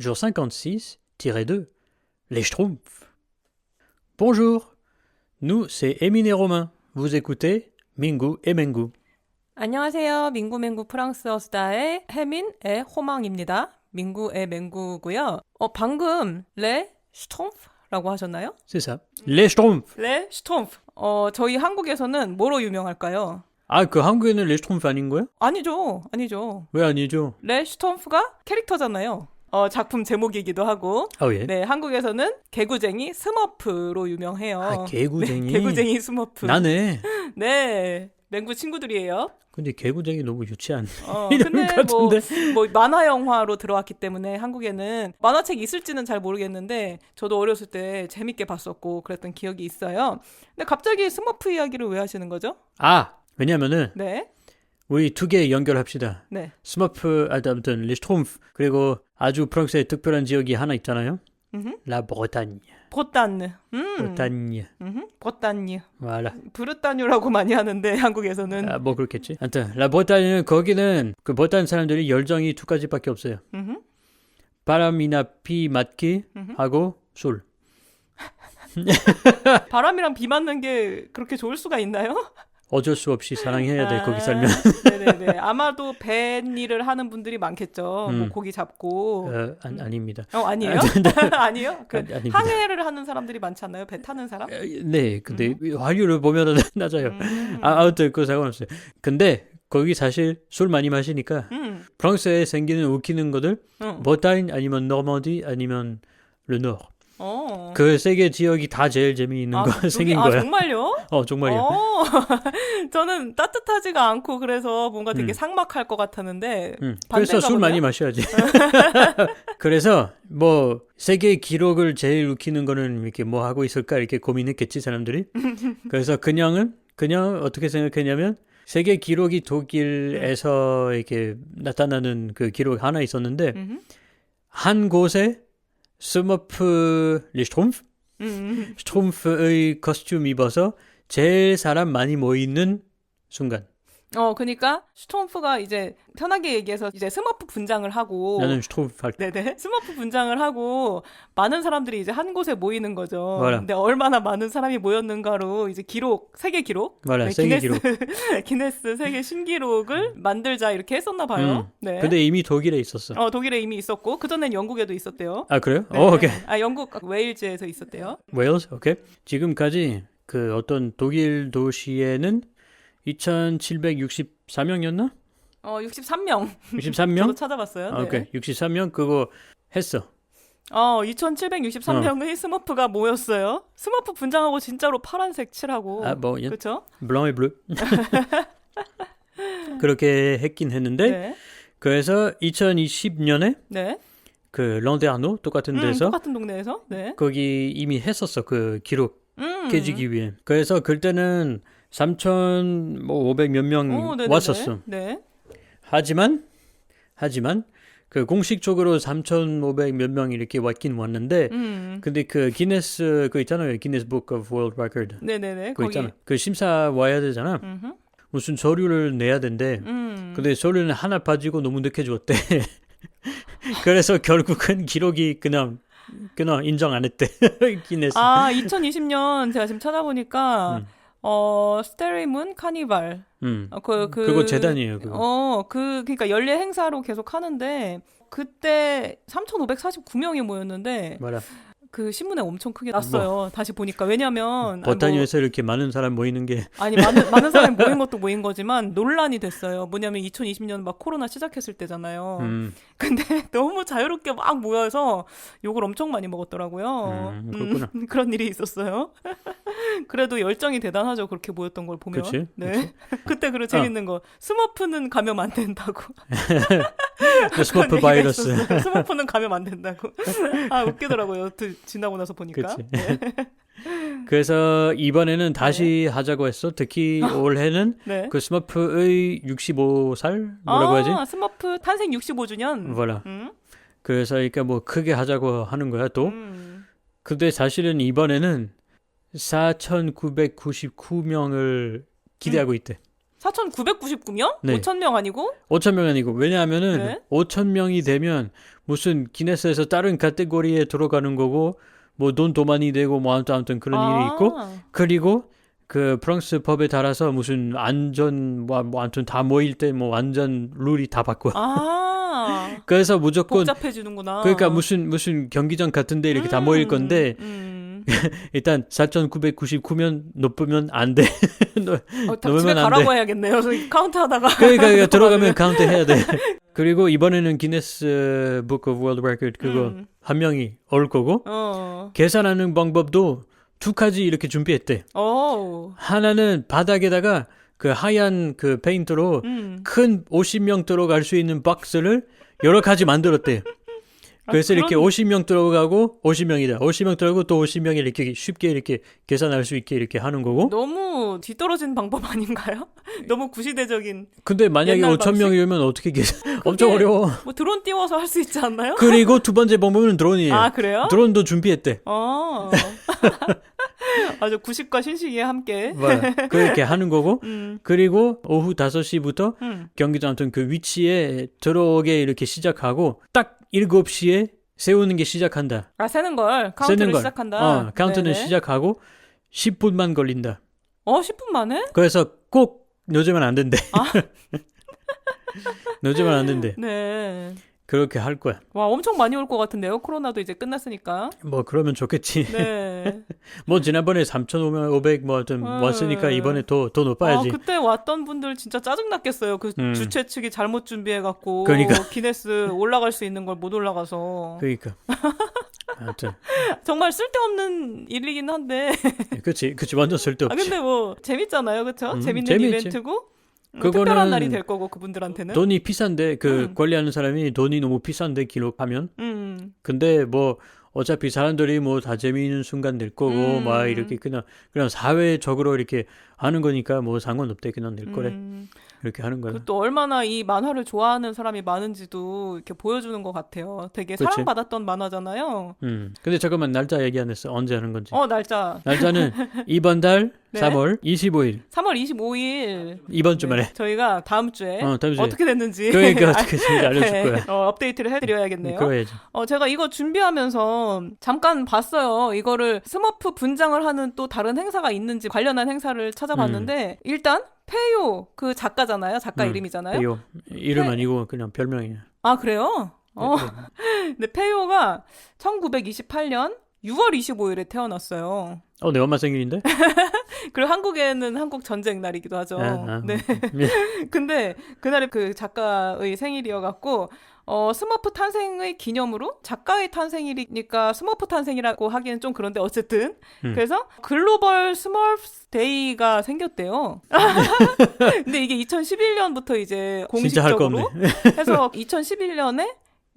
Jour 56-2. Les Schtroumpfs. Bonjour, nous c'est et Romain. Vous écoutez Mingu et Mengu. 안녕하세요. 민구맹구 프랑스어 수다의 혜민 의 호망입니다. 민구의 맹구고요. 어, 방금 레 슈톰프라고 하셨나요? C'est ça. Les Schtroumpfs. 레 슈톰프. 어, 저희 한국에서는 뭐로 유명할까요? 아, 그 한국에는 Les Schtroumpfs 아닌 거야? 아니죠. 아니죠. 왜 아니죠? 레 슈톰프가 캐릭터잖아요. 어, 작품 제목이기도 하고. 아, 예. 네, 한국에서는 개구쟁이 스머프로 유명해요. 아, 개구쟁이. 네, 개구쟁이 스머프. 나네. 네. 맹구 친구들이에요. 근데 개구쟁이 너무 유치한. 어, 이름 근데 뭐, 같은데. 뭐 만화 영화로 들어왔기 때문에 한국에는 만화책 있을지는 잘 모르겠는데 저도 어렸을 때 재밌게 봤었고 그랬던 기억이 있어요. 근데 갑자기 스머프 이야기를 왜 하시는 거죠? 아, 왜냐면은 네, 우리 두 개 연결합시다. 네, 스머프, 아, 아무튼 Schtroumpfs. 그리고 아주 프랑스의 특별한 지역이 하나 있잖아요. 음흠. La Bretagne. 보따느, 음, 브르타뉴. 음흠, 보따뉴, voilà. 브르따뉴라고 많이 하는데 한국에서는, 아, 뭐 그렇겠지. 하여튼 La Bretagne 거기는 그 브르타뉴 사람들이 열정이 두 가지밖에 없어요. 음흠. 바람이나 비 맞기 하고 술. 바람이랑 비 맞는 게 그렇게 좋을 수가 있나요? 어쩔 수 없이 사랑해야 돼 아, 거기 살면. 네네네. 아마도 뱃일을 하는 분들이 많겠죠. 뭐 음. 고기 잡고. 어, 안, 아닙니다. 어 아니에요? 아니요? 그 아니, 아닙니다. 항해를 하는 사람들이 많지 않나요? 배 타는 사람? 어, 네, 근데 활류를 보면은 낮아요. 음. 아, 아무튼 그 상관없어요. 근데 거기 사실 술 많이 마시니까 음. 프랑스에 생기는 웃기는 것들 응. 브르타뉴 아니면 노르망디 아니면 르노르 어. 그 세 개 지역이 다 제일 재미있는 아, 거 그쪽이- 생긴 아, 거야. 정말요? 어 정말요. 어. 저는 따뜻하지가 않고 그래서 뭔가 되게 음. 상막할 것 같았는데 응. 반대인가 그래서 술. 많이 마셔야지. 그래서 뭐 세계 기록을 제일 웃기는 거는 이렇게 뭐 하고 있을까 이렇게 고민했겠지 사람들이. 그래서 그냥은 그냥 어떻게 생각했냐면 세계 기록이 독일에서 이렇게 나타나는 그 기록 하나 있었는데. 한 곳에 스머프 리스트롬프 음. 스트롬프의 코스튬 입어서 제일 사람 많이 모이는 순간 어, 그니까 슈톰프가 이제 편하게 얘기해서 이제 스머프 분장을 하고 나는 스트롬프 할 네네. 스머프 분장을 하고 많은 사람들이 이제 한 곳에 모이는 거죠. voilà. 근데 얼마나 많은 사람이 모였는가로 이제 기록, 세계 기록, voilà, 네, 세계 기네스, 기록. 기네스 세계 신기록을 만들자 이렇게 했었나 봐요. 음. 네. 근데 이미 독일에 있었어. 어, 독일에 이미 있었고 그 전엔 영국에도 있었대요. 아 그래요? 네. 오, 오케이. 아, 영국 웨일즈에서 있었대요. 웨일스, 오케이. 지금까지 그 어떤 독일 도시에는 2,764명이었나? 어, 63명. 저도 63명? 찾아봤어요. 아, 네. 오케이. 63명 그거 했어. 어, 2,763명의 스머프가 모였어요. 스머프 분장하고 진짜로 파란색 칠하고. 아, 뭐, 예. 그렇죠? 블랑에 블루. 그렇게 했긴 했는데 네. 그래서 2020년에 네. 그 런데아노 똑같은 음, 데서 똑같은 동네에서. 네. 거기 이미 했었어 그 기록 음. 깨지기 위해. 그래서 그때는 3,500 몇명 오, 네네네. 왔었어. 네. 하지만 하지만 그 공식적으로 3,500 몇 명 이렇게 왔긴 왔는데 음. 근데 그 기네스 그 있잖아요. 기네스 북 오브 월드 레코드. 네 네 네. 그 거기. 있잖아. 그 심사 와야 되잖아. 음흠. 무슨 서류를 내야 된대. 음. 근데 서류는 하나 빠지고 너무 늦게 줬대. 그래서 결국은 기록이 그냥 그냥 인정 안 했대. 기네스. 아, 2020년 제가 지금 찾아보니까 음. 어, 스테리문 카니발. 음. 어, 그, 그, 그거 재단이에요. 그거. 어, 그, 그니까 연례 행사로 계속 하는데, 그때 3,549명이 모였는데, 뭐라. 그 신문에 엄청 크게 났어요. 다시 보니까. 왜냐면. 버타니에서 이렇게 많은 사람 모이는 게 아니, 뭐, 많은, 많은 사람이 모인 것도 모인 거지만, 논란이 됐어요. 뭐냐면 2020년 막 코로나 시작했을 때잖아요. 음, 근데 너무 자유롭게 막 모여서 욕을 엄청 많이 먹었더라고요. 음, 그렇구나. 음, 그런 일이 있었어요. 그래도 열정이 대단하죠. 그렇게 모였던 걸 보면. 그치, 아. 네. 그때 그리고 재밌는 거. 스머프는 감염 안 된다고. 그 스머프 그런 얘기가 바이러스. 스머프는 감염 안 된다고. 아, 웃기더라고요. 드- 지나고 나서 보니까. 그치. 네. 그래서 이번에는 다시 하자고 했어. 특히 올해는 네. 그 스머프의 65살 뭐라고 아, 하지? 스머프 탄생 65주년. voilà. 음. 그래서 그러니까 뭐 크게 하자고 하는 거야 또. 음. 근데 사실은 이번에는 4,999명을 기대하고 있대. 4,999명? 네. 5,000명 아니고? 5천 명 아니고 왜냐하면은 네. 5천 명이 되면 무슨 기네스에서 다른 카테고리에 들어가는 거고 뭐돈더 많이 되고 뭐 아무튼 아무튼 그런 아. 일이 있고 그리고 그 프랑스 법에 따라서 무슨 안전 뭐, 뭐 아무튼 다 모일 때 뭐 완전 룰이 다 바꿔. 아. 그래서 무조건 복잡해지는구나. 그러니까 무슨 무슨 경기장 같은데 이렇게 다 모일 건데 음. 일단 4,999면 높으면 안 돼. 어, 집에 안 가라고 돼. 해야겠네요. 저 카운트 하다가. 그러니까, 그러니까 들어가면 카운트 해야 돼. 그리고 이번에는 기네스 북 오브 월드 레코드 그거 음. 한 명이 올 거고 어. 계산하는 방법도 두 가지 이렇게 준비했대. 어. 하나는 바닥에다가 그 하얀 그 페인트로 음. 큰 50명 들어갈 수 있는 박스를 여러 가지 만들었대. 그래서 아, 이렇게 그런- 50명 들어가고 50명이다. 50명 들어가고 또 50명이 이렇게 쉽게 이렇게 계산할 수 있게 이렇게 하는 거고. 너무 뒤떨어진 방법 아닌가요? 너무 구시대적인. 근데 만약에 옛날 5천 명이면 어떻게 계산? 엄청 어려워. 뭐 드론 띄워서 할 수 있지 않나요? 그리고 두 번째 방법은 드론이에요. 아 그래요? 드론도 준비했대. 어. 아주 구식과 신식이 함께. 뭐, 그렇게 하는 거고. 음. 그리고 오후 5시부터 음. 경기장 아무튼 그 위치에 들어오게 이렇게 시작하고 딱 7시에 세우는 게 시작한다. 아 세는 걸 세는 카운트를 걸. 시작한다. 어, 카운트는 네네. 시작하고 10분만 걸린다. 어 10분 만에? 그래서 꼭 늦으면 안 된대. 아. 늦으면 안 된대. 네. 그렇게 할 거야. 와 엄청 많이 올 것 같은데요. 코로나도 이제 끝났으니까. 뭐 그러면 좋겠지. 네. 뭐 지난번에 3,500, 뭐 하여튼 음. 왔으니까 이번에 더, 더 높아야지. 아, 그때 왔던 분들 진짜 짜증 났겠어요. 그 음. 주최 측이 잘못 준비해 갖고 그러니까. 기네스 올라갈 수 있는 걸 못 올라가서 그러니까. 하여튼. 정말 쓸데없는 일이긴 한데 그치, 그치. 완전 아 쓸데없지. 근데 뭐 재밌잖아요, 그렇죠? 음, 재밌는 재밌지. 이벤트고 음, 그거는 특별한 날이 될 거고 그분들한테는. 돈이 비싼데, 그 음. 관리하는 사람이 돈이 너무 비싼데 기록하면. 음. 근데 뭐, 어차피 사람들이 뭐 다 재미있는 순간 낼 거고, 음. 막 이렇게 그냥, 그냥 사회적으로 이렇게 하는 거니까 뭐 상관없대. 그냥 낼 거래. 음. 이렇게 하는 거야. 그또 얼마나 이 만화를 좋아하는 사람이 많은지도 이렇게 보여주는 것 같아요. 되게 그치. 사랑받았던 만화잖아요. 음. 근데 잠깐만, 날짜 얘기 안 했어. 언제 하는 건지. 어 날짜 날짜는 이번 달 네. 3월 25일. 3월 25일. 이번 주말에. 저희가 다음 주에 어, 다음 주에. 어떻게 됐는지 그러니까 어떻게 되는지 알려줄 네, 거야. 어, 업데이트를 해드려야겠네요. 그래야지. 어, 제가 이거 준비하면서 잠깐 봤어요. 이거를 스머프 분장을 하는 또 다른 행사가 있는지 관련한 행사를 찾아봤는데 일단 페요 그 작가잖아요. 작가 음, 이름이잖아요. 이거 이름 네. 아니고 그냥 별명이야. 아 그래요? 어, 네. 근데 페요가 1928년 6월 25일에 태어났어요. 어, 내 엄마 생일인데? 그리고 한국에는 한국 전쟁 날이기도 하죠. 아, 아. 네. 예. 근데 그날이 그 작가의 생일이어갖고 어 스머프 탄생의 기념으로 작가의 탄생일이니까 스머프 탄생이라고 하기는 좀 그런데 어쨌든 음. 그래서 글로벌 스머프 데이가 생겼대요. 근데 이게 2011년부터 이제. 공식적으로 해서 2011년에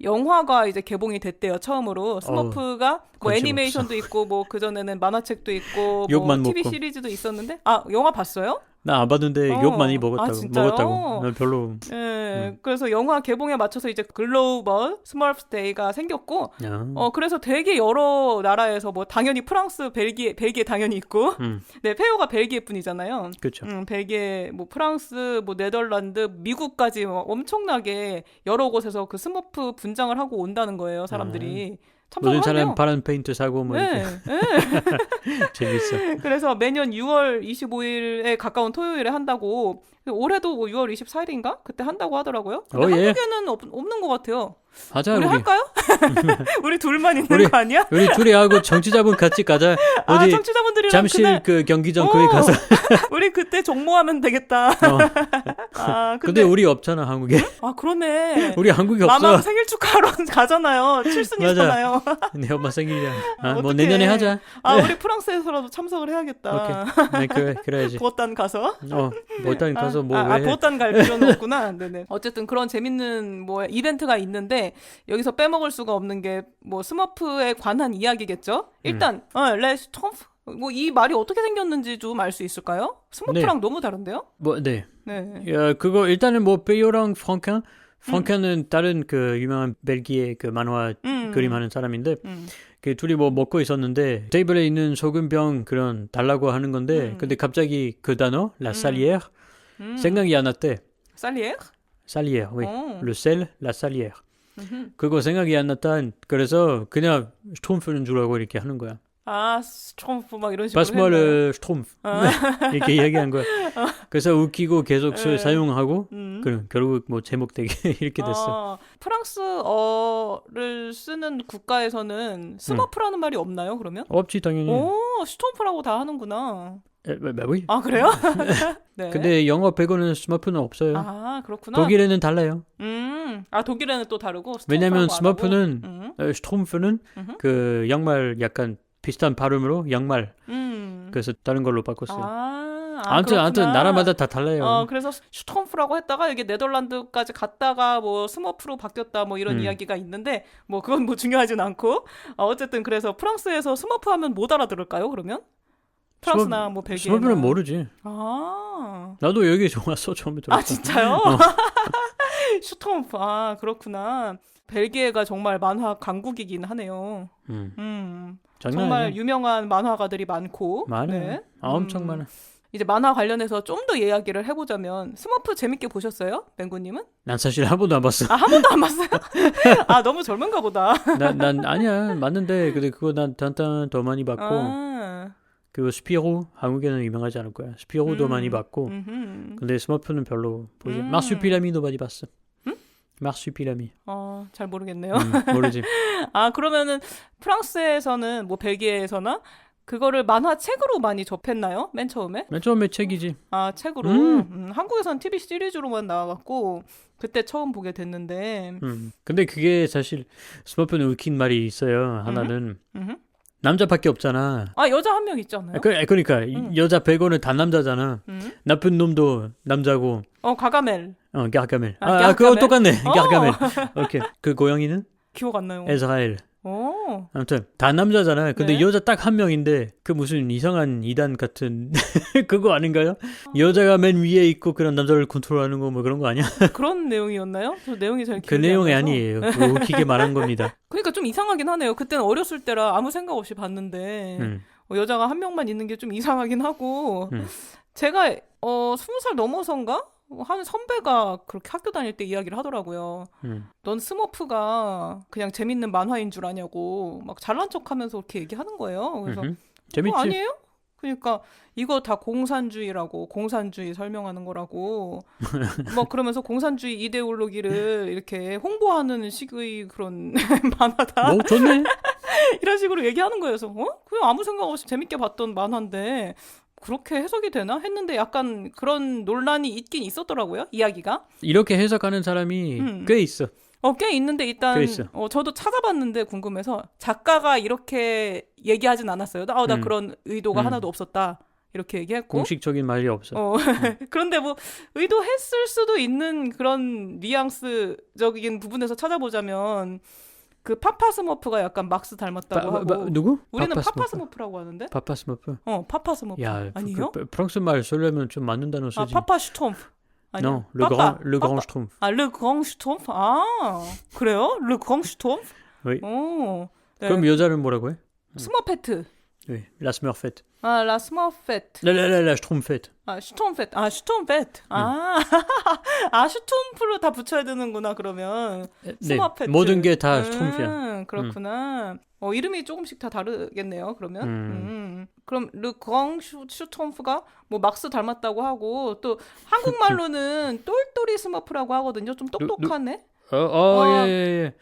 영화가 이제 개봉이 됐대요 처음으로 스머프가 뭐 관심 애니메이션도 있고 뭐 그 전에는 만화책도 있고 뭐 TV 먹고. 시리즈도 있었는데 아 영화 봤어요? 나 안 봤는데 어. 욕 많이 아, 먹었다고. 진짜요? 먹었다고. 나 별로. 예, 그래서 영화 개봉에 맞춰서 이제 글로벌 스머프 데이가 생겼고, 야. 어, 그래서 되게 여러 나라에서 뭐 당연히 프랑스, 벨기에, 벨기에 당연히 있고, 음, 네, 페요가 벨기에 뿐이잖아요. 그렇죠. 음, 벨기에, 뭐 프랑스, 뭐 네덜란드, 미국까지 뭐 엄청나게 여러 곳에서 그 스머프 분장을 하고 온다는 거예요, 사람들이. 참석을 모든 사람. 파란 페인트 사고 뭐 네, 네. 재밌어. 그래서 매년 6월 25일에 가까운 토요일에 한다고. 올해도 뭐 6월 24일인가? 그때 한다고 하더라고요. 근데 어, 예. 한국에는 없, 없는 것 같아요. 하자 우리 우리. 할까요? 우리 둘만 있는 우리- 거 아니야? 우리 둘이 하고 정치자분 같이 가자. 아, 어디 청취자분들이랑 잠실 그날 그 경기장 어. 거기 가서. 우리 그때 정모하면 되겠다. 어. 아, 근데 근데, 우리 없잖아 한국에. 아 그러네. 우리 한국에 마마 없어. 생일 축하하러 가잖아요. 칠순이잖아요. 내 엄마 생일이야. 아, 뭐. 내년에 하자. 아 우리 프랑스에서라도 참석을 해야겠다. 네, 그래 그래야지. 부었단 가서. 어, 뭐단 가서 뭐 아, 왜? 아, 부었단 갈 필요는 없구나. 네네. 어쨌든 그런 재밌는 뭐 이벤트가 있는데 여기서 빼먹을 수가 없는 게 뭐 스머프에 관한 이야기겠죠. 일단 어, 레스 톰프 뭐이 말이 어떻게 생겼는지 좀 알 수 있을까요? 스머프랑 너무 다른데요? 뭐 네. 네. 야, 그거 일단은 뭐 페요랑 프랑켄 프랑켄은 다른 그 유명한 벨기에 그 만화 음. 그림하는 사람인데 음. 그 둘이 뭐 먹고 있었는데 테이블에 있는 소금병 그런 달라고 하는 건데 음. 근데 갑자기 그 단어 라살리에르 음. 생각이 안 났대. 살리에? salière, oui. 어. Le sel, la salière. 그거 생각이 안 났다. 그래서 그냥 스톰프는 줄 알고 이렇게 하는 거야. 아, 스트롬프 막 이런 식으로 했나요? le schtroumpf. 이렇게 이야기한 거야. 그래서 웃기고 계속 써- 네. 사용하고 음. 그 결국 뭐 제목 되게 이렇게 됐어. 아, 프랑스어를 쓰는 국가에서는 스머프라는 말이 없나요? 그러면? 없지 당연히. 오, 스톰프라고 다 하는구나. 에, 뭐, 뭐, oui. 아 그래요? 네. 근데 영어 빼고는 스머프는 없어요. 아 그렇구나. 독일에는 달라요. 음, 아 독일에는 또 다르고. 왜냐면. 스머프는 음, 어, 스트롬프는. 그 양말 약간 비슷한 발음으로 양말. 음. 그래서 다른 걸로 바꿨어요. 아, 아 아무튼 아무튼 그렇구나. 나라마다 다 달라요. 어, 그래서 슈톰프라고 했다가 이게 네덜란드까지 갔다가 뭐 스머프로 바뀌었다 뭐 이런 음. 이야기가 있는데 뭐 그건 뭐 중요하진 않고 어, 어쨌든 그래서 프랑스에서 스머프 하면 못 알아들을까요? 그러면 프랑스나 뭐 벨기에 스머프는 모르지. 아, 나도 여기 좋았어 처음에 들었어. 아 진짜요? 어. 슈톰프 아 그렇구나. 벨기에가 정말 만화 강국이긴 하네요. 음, 음, 정말 아니야. 유명한 만화가들이 많고 많아. 네. 아, 엄청 음. 많아. 이제 만화 관련해서 좀 더 이야기를 해보자면 스머프 재밌게 보셨어요, 맹구님은? 난 사실 한 번도 안 봤어. 아, 한 번도 안 봤어요? 아, 너무 젊은가 보다. 난, 난 아니야 맞는데 근데 그거 난 단단 더 많이 봤고 아, 그 스피로 한국에는 유명하지 않을 거야. 스피로도 음. 많이 봤고 음흠. 근데 스머프는 별로 보지. 음. 마수피라미도 많이 봤어. 마수피라미. 어, 잘 모르겠네요. 음, 모르지. 아, 그러면은 프랑스에서는 뭐 벨기에에서나 그거를 만화책으로 많이 접했나요? 맨 처음에? 맨 처음에 책이지. 아, 책으로. 음. 음, 한국에선 TV 시리즈로만 나와갖고 그때 처음 보게 됐는데. 음. 근데 그게 사실 스머프는 웃긴 말이 있어요. 하나는 음흠. 남자밖에 없잖아. 아, 여자 한 명 있잖아요. 아, 그, 그러니까 이 음. 여자 배고는 다 남자잖아. 음. 나쁜 놈도 남자고. 어, 가가멜. 어, 갸가멜. 아, 아, 아? 그거 똑같네. 어. 갸가멜. 오케이. 그 고양이는 기억 안 나요. 에스라엘. 오. 아무튼 다 남자잖아요. 근데 네. 여자 딱 한 명인데 그 무슨 이상한 이단 같은 그거 아닌가요? 여자가 맨 위에 있고 그런 남자를 컨트롤하는 거 뭐 그런 거 아니야? 그런 내용이었나요? 저 내용이 잘 기억이 그안 내용이. 아니에요. 웃기게 말한 겁니다. 그러니까 좀 이상하긴 하네요. 그때는 어렸을 때라 아무 생각 없이 봤는데 음. 어, 여자가 한 명만 있는 게 좀 이상하긴 하고 음. 제가 어 스무 살 넘어선가 한 선배가 그렇게 학교 다닐 때 이야기를 하더라고요. 음. 넌 스머프가 그냥 재밌는 만화인 줄 아냐고 막 잘난 척하면서 그렇게 얘기하는 거예요. 그래서 음흠. 재밌지. 어, 아니에요? 그러니까 이거 다 공산주의라고 공산주의 설명하는 거라고 뭐 그러면서 공산주의 이데올로기를 이렇게 홍보하는 식의 그런 만화다 뭐 좋네. 이런 식으로 얘기하는 거예요. 그래서 어? 그냥 아무 생각 없이 재밌게 봤던 만화인데 그렇게 해석이 되나 했는데 약간 그런 논란이 있긴 있었더라고요. 이야기가. 이렇게 해석하는 사람이 음. 꽤 있어. 어, 꽤 있는데 일단 꽤 있어. 어, 저도 찾아봤는데 궁금해서 작가가 이렇게 얘기하진 않았어요. 아, 나 음. 그런 의도가 음. 하나도 없었다. 이렇게 얘기했고. 공식적인 말이 없어. 어, 그런데 뭐 의도했을 수도 있는 그런 뉘앙스적인 부분에서 찾아보자면 그 파파스머프가 약간 막스 닮았다고 바- 하고 바- 바- 누구? 우리는 파파스머프. 파파스머프라고 하는데 파파스머프. 어 파파스머프 야, 그- 아니에요? 그, 프랑스 말 쓰려면 좀 맞는 단어 아 쓰지. 파파 슈톰프 아니요 non, le grand, le grand schtroumpf. 아 르광 슈톰프 아 그래요 슈톰프. 어 네. 그럼 여자는 뭐라고 해? 스머페트 Oui, la smurfette. 아라 스머페트 La, la, la, la schtroumpfette. 아 슈톰페트 아 슈톰페트 아, 아 슈톰프로 다 붙여야 되는구나 그러면 네, 스머페트 모든 게다 스chtroumpf이야. 음, 그렇구나. 어 이름이 조금씩 다 다르겠네요 그러면 음. 음. 그럼 르광 슈- 슈톰프가 뭐 막스 닮았다고 하고 또 한국말로는 똘똘이 스머프라고 하거든요. 좀 똑똑하네? 어, 어, 어. 예, 예, 예.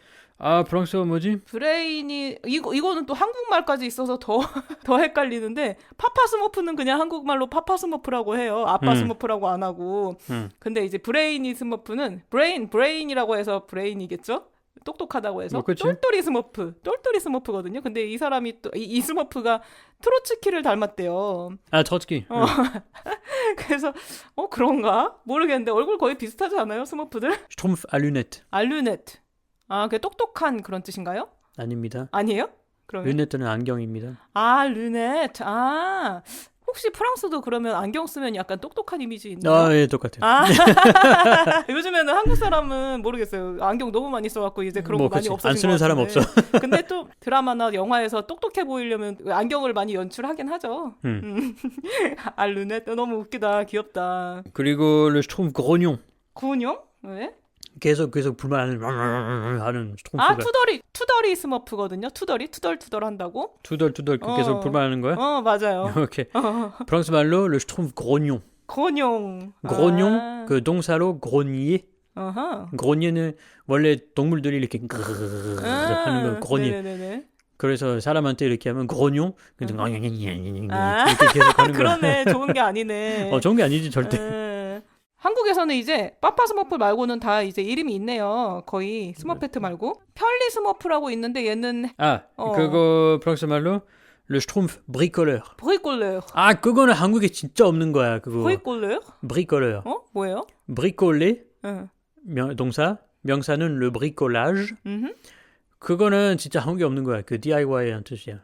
아, 프랑스어 뭐지? 브레인이 이거 이거는 또 한국말까지 있어서 더 더 헷갈리는데 파파 스머프는 그냥 한국말로 파파 스머프라고 해요. 아빠 음. 스머프라고 안 하고. 음. 근데 이제 브레인이 스머프는 브레인 브레인이라고 해서 브레인이겠죠? 똑똑하다고 해서 뭐. 똘똘이 스머프 똘똘이 스머프거든요. 근데 이 사람이 또이 스머프가 트로츠키를 닮았대요. 아, trotsky. 어. 그래서 어 그런가 모르겠는데 얼굴 거의 비슷하지 않아요 스머프들? Schtroumpf à lunettes. 알루네트 아 그게 똑똑한 그런 뜻인가요? 아닙니다. 아니에요? 그러면 루네트는 안경입니다. 아, 르넷. 아, 혹시 프랑스도 그러면 안경 쓰면 약간 똑똑한 이미지 있나요? 아, 예, 똑같아요. 아, 요즘에는 한국 사람은 모르겠어요. 안경 너무 많이 써갖고 이제 그런 뭐, 거 많이 그치. 없어진 안 쓰는 것 사람 같은데. 근데 또 드라마나 영화에서 똑똑해 보이려면 안경을 많이 연출하긴 하죠. 음. 아, 르네 너무 웃기다, 귀엽다. 그리고 le Schtroumpf grognon. 구은영? 왜? 계속 계속 불만하는 하는 아, 스톰프가 투덜이 투덜이 스머프거든요. 투덜이 투덜 투덜 한다고? 투덜 투덜 그 계속 어. 불만하는 거야? 어, 맞아요. 오케이. 프랑스 말로 le Schtroumpf grognon. 건용. grognon 아. 그 동사로 grogner. 어허. grogner는 원래 동물들이 이렇게 그르르르 하는 거 grogner. 아, 네네네. 그래서 사람한테 이렇게 하면 grognon 근데 아. 이렇게 계속 하는 거야. 그러네. 좋은 게 아니네. 어 좋은 게 아니지 절대. 음. 한국에서는 이제 빠빠 스머프 말고는 다 이제 이름이 있네요. 거의 스머페트 말고 편리 스머프라고 있는데 얘는 아 어. 그거 프랑스 말로 le Schtroumpf bricoleur. 브이꼴레요. 아 그거는 한국에 진짜 없는 거야 그거. 브이꼴레요? bricoleur. 어? 뭐예요? bricoler 응. 명, 동사 명사는 le bricolage. 음. 그거는 진짜 한국에 없는 거야. 그 DIY의 뜻이야.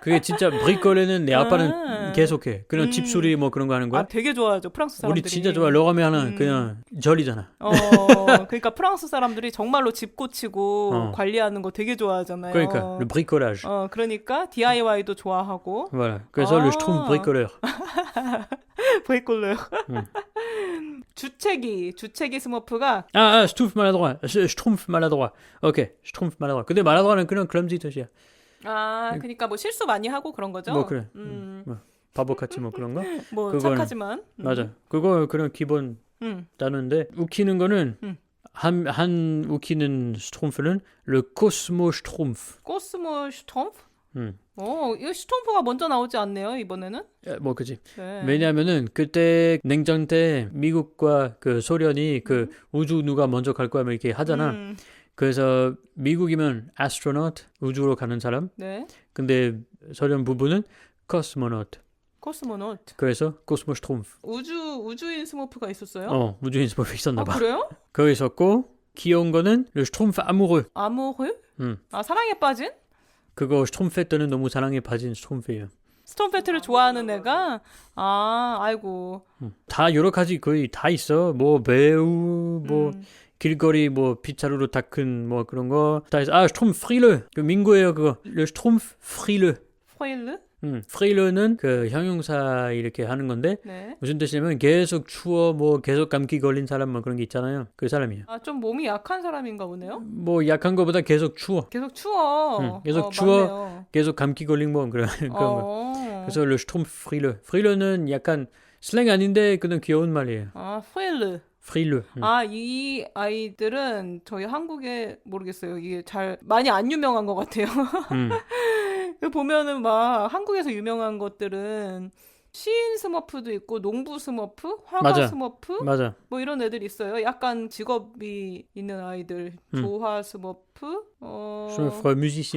그게 진짜 브리콜레는 내 아빠는 아. 계속해. 그냥 음. 집수리 뭐 그런 거 하는 거야. 아, 되게 좋아하죠. 프랑스 사람들이. 우리 진짜 좋아. 러가면 하는 음. 그냥 절이잖아. 어, 그러니까 프랑스 사람들이 정말로 집 고치고 어. 관리하는 거 되게 좋아하잖아요. 그러니까 le bricolage. 어, 그러니까 DIY도 좋아하고 Voilà. 그래서 아. Schtroumpf bricoleur. 브이꼴레요. 음. 주책이 주책이 스머프가 아, 아, Schtroumpf maladroit. Schtroumpf maladroit. 오케이. Schtroumpf maladroit. 근데 maladroit는 그냥 clumsy 뜻이야. 아, 그러니까 뭐 실수 많이 하고 그런 거죠. 뭐 그래. 음, 뭐 바보같이 뭐 그런 거. 뭐 그거는- 착하지만. 음. 맞아. 그거 그냥 기본 음. 따는데 웃기는 거는 음. 한, 한 웃기는 스톰프는 le Cosmo Schtroumpf. 코스모 슈톰프? 음. 어, 이거 슈톰프가 먼저 나오지 않네요, 이번에는. 야, 뭐 그지. 네. 왜냐면은 그때 냉전 때 미국과 그 소련이 그 우주 누가 먼저 갈 거야 뭐 이렇게 하잖아. 음, 그래서 미국이면 astronaut 우주로 가는 사람. 네. 근데 소련 부부는 cosmonaut. 코스모노트. 그래서 Schtroumpf. 우주 우주인 스머프가 있었어요? 어, 우주인 스포츠 있었나 아, 봐. 그래요? 그거 있었고 귀여운 거는 le Schtroumpf amoureux. 아모르? 음. 아, 사랑에 빠진? 그거 스톰프 때는 너무 사랑에 빠진 스톰프예요. 스톰페트를 좋아하는 애가 아, 아이고. 음. 다 여러 가지 거의 다 있어. 뭐 배우, 뭐 음. 길거리 뭐 빗자루로 닦은 뭐 그런 거다 있어. 아 스톰프 프릴르 그 민구예요 그거. le 스톰프 프릴르. 포일르? 음, 프릴르는 그 형용사 이렇게 하는 건데 네. 무슨 뜻이냐면 계속 추워 뭐 계속 감기 걸린 사람 뭐 그런 게 있잖아요. 그 사람이에요. 아, 좀 몸이 약한 사람인가 보네요. 뭐 약한 거보다 계속 추워. 계속 추워. 응, 계속 어, 추워. 맞네요. 계속 감기 걸린 뭐 그런 그런 거. 어. 그래서 le 스톰프 프릴르. 프릴르는 약간 슬랭 아닌데 그냥 귀여운 말이에요. 아, 포일르. 프릴르. 음. 아, 이 아이들은 저희 한국에 모르겠어요. 이게 잘 많이 안 유명한 것 같아요. 음. 그 보면은 막 한국에서 유명한 것들은 시인 스머프도 있고 농부 스머프, 화가 맞아. 스머프 맞아. 뭐 이런 애들 있어요. 약간 직업이 있는 아이들. 음. 조화 스머프, 어.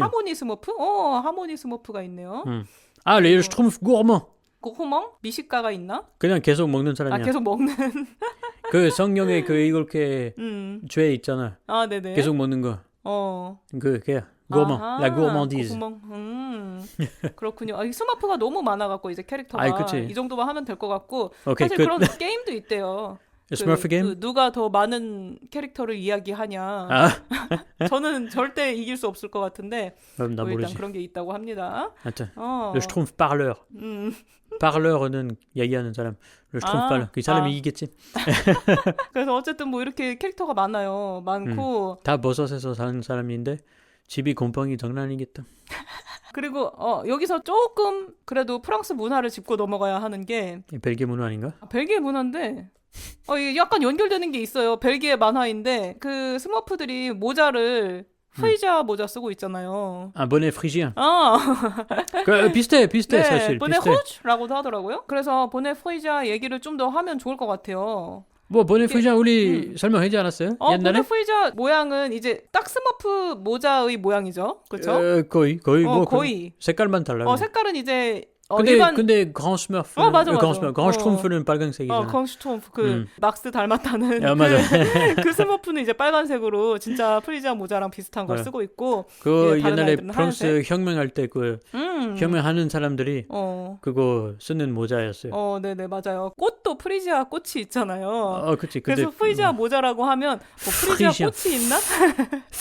하모니 스머프? 어, 하모니 스머프가 있네요. 음. 아, le 스톰프 gourmand. 그 호멍? 미식가가 있나? 그냥 계속 먹는 아, 사람이야. 계속 먹는. 그 성령에 그 이렇게 음. 죄 있잖아. 아, 네네. 계속 먹는 거. 어. 그. 아하, la gourmandise. 고구멍. 음. 그렇군요. 아, 이 스머프가 너무 많아갖고 이제 캐릭터가 아이, 그치. 이 정도만 하면 될 것 같고 오케이, 사실 끝. 그런 게임도 있대요. 스머프 그, 게임? 그 누가 더 많은 캐릭터를 이야기하냐. 아, 저는 절대 이길 수 없을 것 같은데 그럼 나뭐 일단 모르지. 그런 게 있다고 합니다. 하여튼 어. le 스톰프 parleur. 음. parleur는 얘기하는 사람. le 스톰프 아, parleur. 그 사람이 아. 이기겠지. 그래서 어쨌든 뭐 이렇게 캐릭터가 많아요. 많고 다 버섯에서 사는 사람인데 집이 곰팡이 장난 아니겠다. 그리고 어 여기서 조금 그래도 프랑스 문화를 짚고 넘어가야 하는 게이 벨기에 문화 아닌가? 아, 벨기에 문화인데 어 이게 약간 연결되는 게 있어요. 벨기에 만화인데 그 스머프들이 모자를 프이자 모자 쓰고 있잖아요. 아, bonnet phrygien. 아, 그 비슷해, 비슷해 네, 사실. 보네. 후즈라고도 하더라고요. 그래서 보네 프이자 얘기를 좀 더 하면 좋을 것 같아요. 뭐 bonnet phrygien 우리 설명하지 않았어요? 어, 옛날에? 보네 프이자 모양은 이제 딱 스머프 모자의 모양이죠. 그렇죠? 어, 거의 거의 어, 뭐 거의. 그 색깔만 달라요. 어, 색깔은 이제 어, 근데 일반 근데 smurf 어, 맞아, 맞아. smurf grand 어. 스톰프는 빨간색이잖아. 어, 콩스톰프 그 음. 막스 닮았다는 야, 맞아. 그, 그 스머프는 이제 빨간색으로 진짜 프리지아 모자랑 비슷한 걸 네. 쓰고 있고 그 예, 옛날에 프랑스 혁명할 때그 음. 혁명하는 사람들이 어. 그거 쓰는 모자였어요. 어, 어, 네네, 맞아요. 꽃도 프리지아 꽃이 있잖아요. 그치. 근데 그래서 프리지아 모자라고 하면 뭐 프리지아 프리지아. 꽃이 있나?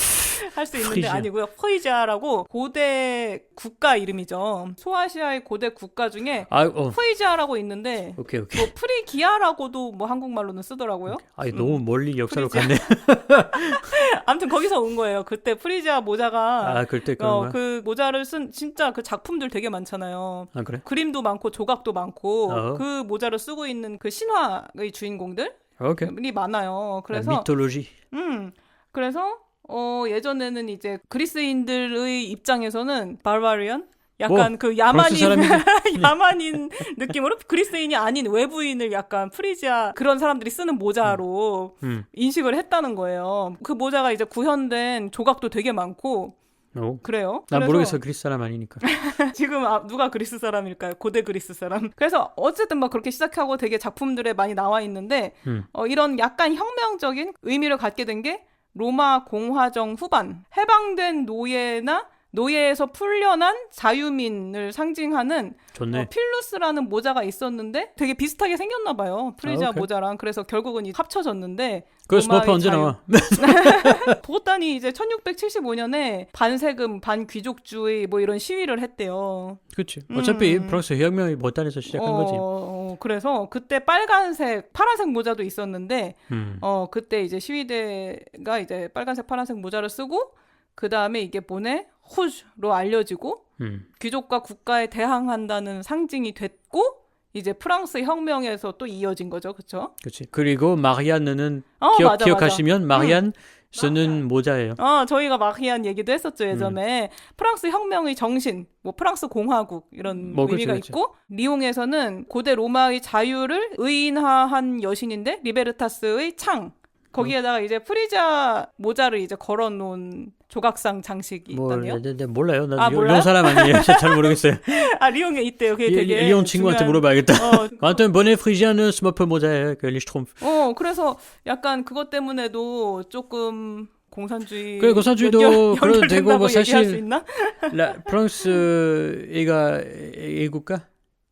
할 수 있는데 프리지아. 아니고요. 프리지아라고 고대 국가 이름이죠. 소아시아의 고대 국가 중에 아, 어, 프리지아라고 있는데 오케이 오케이. 뭐 프리기아라고도 뭐 한국말로는 쓰더라고요. 아, 너무 멀리 역사로 프리지아. 갔네. 아무튼 거기서 온 거예요. 그때 프리지아 모자가 아, 그때 그런 어, 거야. 그 모자를 쓴 진짜 그 작품들 되게 많잖아요. 아, 그래? 그림도 많고 조각도 많고 어. 그 모자를 쓰고 있는 그 신화의 주인공들이 오케이. 많아요. 그래서 아, 미톨로지. 음 그래서 어 예전에는 이제 그리스인들의 입장에서는 바르바리언 약간 그 프랑스 야만인 사람이지. 야만인 느낌으로 그리스인이 아닌 외부인을 약간 프리지아 그런 사람들이 쓰는 모자로 음. 인식을 했다는 거예요. 그 모자가 이제 구현된 조각도 되게 많고 오. 그래요. 난 그래서 모르겠어. 그리스 사람 아니니까. 지금 아, 누가 그리스 사람일까요? 고대 그리스 사람. 그래서 어쨌든 막 그렇게 시작하고 되게 작품들에 많이 나와 있는데 음. 어, 이런 약간 혁명적인 의미를 갖게 된 게 로마 공화정 후반 해방된 노예나 노예에서 풀려난 자유민을 상징하는 좋네. 어, 필루스라는 모자가 있었는데 되게 비슷하게 생겼나 봐요. 프리지아 아. 모자랑 그래서 결국은 이 합쳐졌는데 그 스머프 언제. 나와? 보단이 이제 1675년에 반세금 반귀족주의 뭐 이런 시위를 했대요. 그렇지. 어차피 음. 프랑스 혁명이 못단에서 시작한 어, 거지. 어, 그래서 그때 빨간색, 파란색 모자도 있었는데, 음. 어, 그때 이제 시위대가 이제 빨간색, 파란색 모자를 쓰고, 그 다음에 이게 보내 호주로 알려지고, 음. 귀족과 국가에 대항한다는 상징이 됐고, 이제 프랑스 혁명에서 또 이어진 거죠, 그쵸? 그렇지. 그리고 마리안느는 어, 기억, 맞아, 기억하시면 마리안 쓰는 모자예요. 맞아. 어, 저희가 마히안 얘기도 했었죠, 예전에. 프랑스 혁명의 정신, 뭐 프랑스 공화국, 이런 뭐, 의미가 그치. 있고, 리옹에서는 고대 로마의 자유를 의인화한 여신인데, 리베르타스의 창. 거기에다가 이제 프리자 모자를 이제 걸어놓은 조각상 장식이 뭐, 있다네요. 네, 네, 몰라요. 난 아, 요- 몰라요? 용 사람 아니에요. 잘 모르겠어요. 아, 리옹에 있대요. 그게 이- 되게. 리 온 친구한테 중요한- 물어봐야겠다. 어, 아무튼 보네 프리지아는 스머프 모자예요. 그 리스트롬프. 어, 그래서 약간 그것 때문에도 조금 공산주의. 그래, 공산주의도 연결, 그래도 되고 뭐 얘기할 사실- 수 있나? 라, 프랑스 애가 애국가?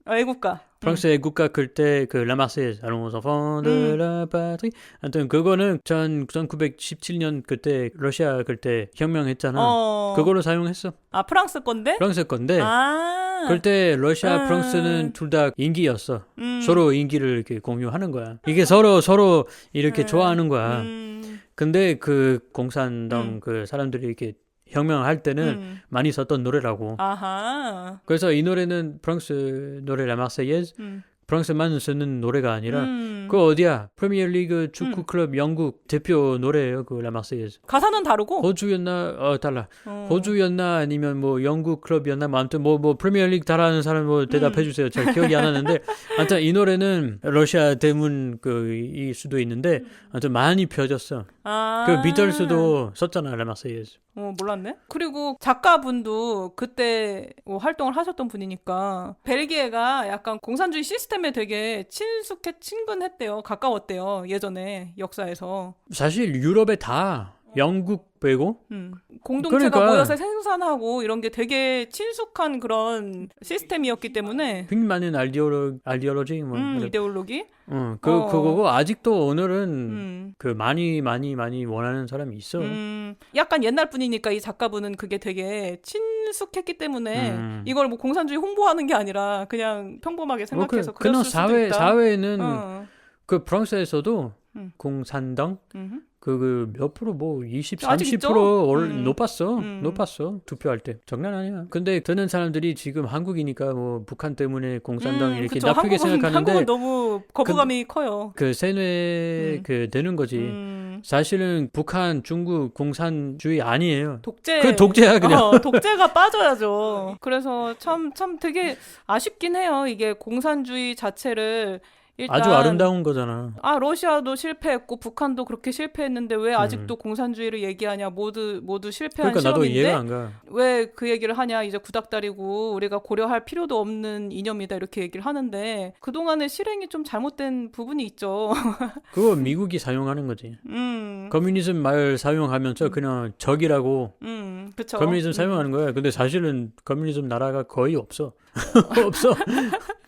아, 애국가. 프랑스 애국가 그때 그 라마세스 Allons enfants de 음. la patrie. 아무튼 그거는 전 1917년 그때 러시아 그때 혁명했잖아. 어. 그걸로 사용했어. 아 프랑스 건데? 프랑스 건데 아. 그때 러시아 음. 프랑스는 둘 다 인기였어. 음. 서로 인기를 이렇게 공유하는 거야. 이게 서로 서로 이렇게 음. 좋아하는 거야. 음. 근데 그 공산당 음. 그 사람들이 이렇게 혁명할 때는 음. 많이 썼던 노래라고. 아하. 그래서 이 노래는 프랑스 노래 라마세예즈 음. 프랑스만 쓰는 노래가 아니라 음. 그 어디야 프리미어리그 축구 클럽 영국 대표 노래예요 그 라마세예즈. 가사는 다르고. 호주였나 어 달라. 어. 호주였나 아니면 뭐 영국 클럽이었나 뭐 아무튼 뭐뭐 프리미어리그 잘하는 사람 뭐 대답해 음. 주세요. 잘 기억이 안 나는데 아무튼 이 노래는 러시아 대문 그일 수도 있는데 아무튼 많이 펴졌어. 아. 그 비틀스도 썼잖아 라마세예즈. 어, 몰랐네. 그리고 작가분도 그때 뭐 활동을 하셨던 분이니까 벨기에가 약간 공산주의 시스템에 되게 친숙해 친근했대요. 가까웠대요. 예전에 역사에서. 사실 유럽에 다 영국 빼고 음. 공동체가 그러니까. 모여서 생산하고 이런 게 되게 친숙한 그런 시스템이었기 때문에 굉장히 많은 아이디올로 아이디올로지 뭐 음. 이데올로기. 어, 그 어. 그거고 아직도 오늘은 음. 그 많이 많이 많이 원하는 사람이 있어. 음, 약간 옛날 분이니까 이 작가분은 그게 되게 친숙했기 때문에 음. 이걸 뭐 공산주의 홍보하는 게 아니라 그냥 평범하게 어, 그, 생각해서 그냥 그랬을 수도 사회 있다. 사회에는 어. 그 프랑스에서도 음. 공산당 음흠. 그몇 프로 뭐 20, 아직 30% 있죠? 올, 음. 높았어. 음. 높았어. 투표할 때. 장난 아니야. 근데 드는 사람들이 지금 한국이니까 뭐 북한 때문에 공산당 음, 이렇게 그쵸. 나쁘게 한국은, 생각하는데 한국은 너무 거부감이 커요. 그 세뇌 음. 그 되는 거지. 음, 사실은 북한, 중국 공산주의 아니에요. 독재. 그 독재야 그냥. 어, 독재가 빠져야죠. 그래서 참, 참 되게 아쉽긴 해요. 이게 공산주의 자체를 일단 아주 아름다운 거잖아. 아 러시아도 실패했고 북한도 그렇게 실패했는데 왜 음. 아직도 공산주의를 얘기하냐 모두 모두 실패한 그러니까 나도 이해가 안 가. 왜 그 얘기를 하냐 이제 구닥다리고 우리가 고려할 필요도 없는 이념이다 이렇게 얘기를 하는데 그 동안의 실행이 좀 잘못된 부분이 있죠. 그거 미국이 사용하는 거지. 음. 커뮤니즘 말 사용하면서 그냥 적이라고 음. 그쵸 커뮤니즘 사용하는 거야. 근데 사실은 커뮤니즘 나라가 거의 없어. 없어.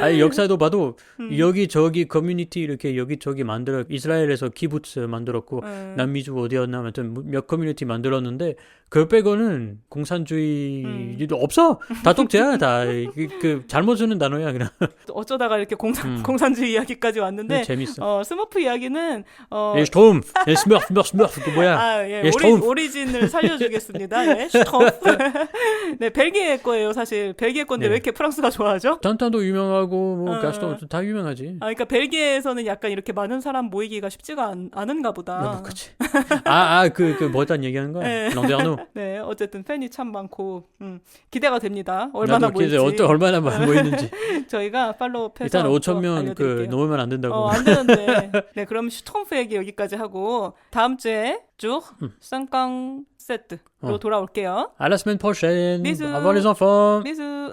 아니 역사도 봐도 음. 여기 저기 커뮤니티 이렇게 여기 저기 만들어 이스라엘에서 키부츠 만들었고 음. 남미주 어디였나 아무튼 몇 커뮤니티 만들었는데 그걸 빼고는 공산주의 음. 없어 다 독재야 다 그 그 잘못 쓰는 단어야 그냥 어쩌다가 이렇게 공산 음. 공산주의 이야기까지 왔는데 재밌어 어 스머프 이야기는 어 예 스톰 예 스머프 스머프 스머프 그 뭐야 아, 예. 예, 오리. 오리진을 살려주겠습니다. 예. 네, 벨기에 거예요, 사실. 벨기에 건데 네. 왜 이렇게 프랑스가 좋아하죠? 탄탄도 유명하고 뭐 어. 가스도 다 유명하지 아, 그러니까 벨기에에서는 약간 이렇게 많은 사람 모이기가 쉽지가 않, 않은가 보다. 아, 그치 아아 그 그 뭐단 얘기하는 거야 네. 런데아노 네, 어쨌든 팬이 참 많고 음, 기대가 됩니다. 얼마나 모일지 어떤 얼마나 모였는지 저희가 팔로우 패서 일단 5천 명그 알려드릴게요. 넘으면 안 된다고 어, 안 되는데. 네, 그럼 슈톰프 얘기 여기까지 하고 다음 주에 쭉 쌍깡 세트로 어. 돌아올게요. Bisous. Au revoir les enfants. 미스